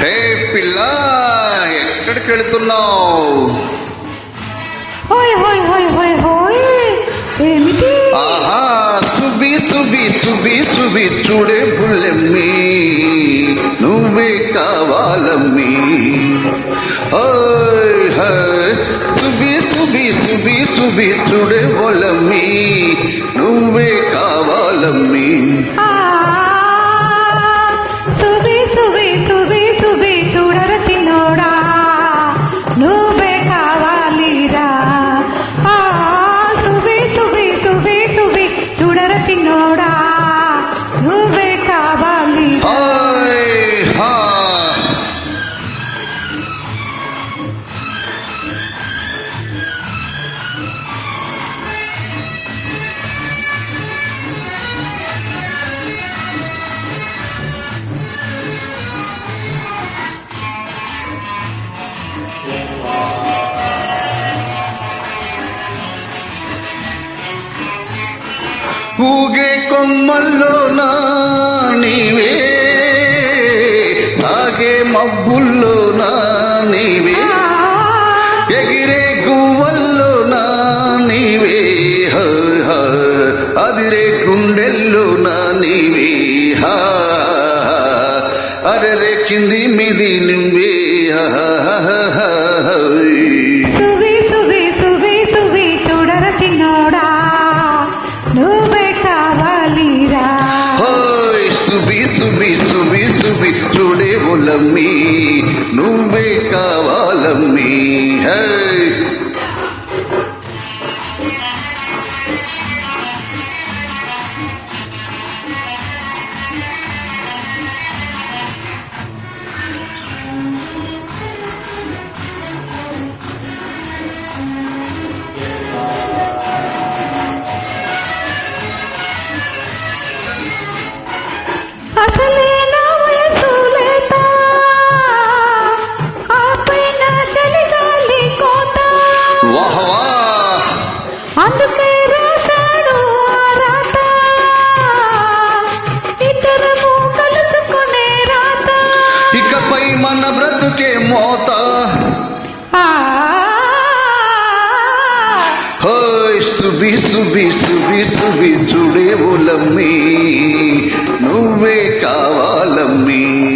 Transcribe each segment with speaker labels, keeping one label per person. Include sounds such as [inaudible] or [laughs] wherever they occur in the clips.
Speaker 1: హే పిల్ల ఎక్కడికి వెళుతున్నావు ఆహా తుబి తుబి తుబి తుబి చూడే బుల్లెమ్మి నువ్వే కావాలమ్మి సుబి సుబి సుబి సుబి చూడే బొల్లమ్మి నువ్వే కావాలమ్మి. ఊగే కొమ్మల్లోనా నీవే సాగే మబ్బుల్లోనా నీవే. ఎగిరే గువ్వల్లోనా నీవే అదిరే గుండెల్లోనా నీవే హా కింది మిది నింబే హ, చూడే ఒలమ్మి మన బ్రతుకే మోత. సుబి సుబి సుబి సుబి చూడే ఒలమ్మి నువ్వే కావాలమ్మి.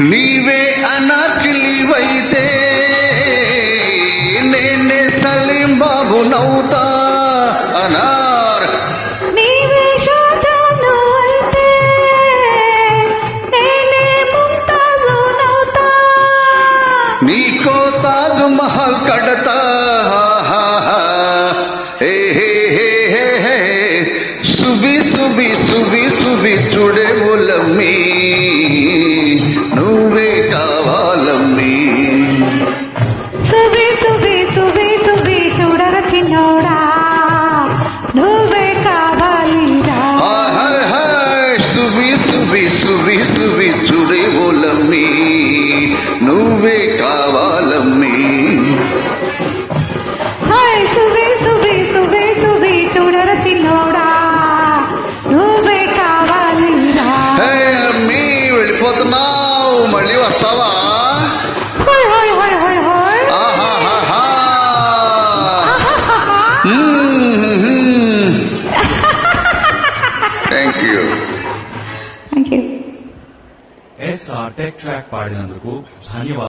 Speaker 1: నీవే అనాకిలివైతే నేనే సలీం బాబు నవ్వుతా అనార్. నీకో తాజ్ మహల్ కడతా. [laughs] మ్మ్. Thank you
Speaker 2: thank you
Speaker 3: SR tech track పాడినందుకు ధన్యవాదాలు.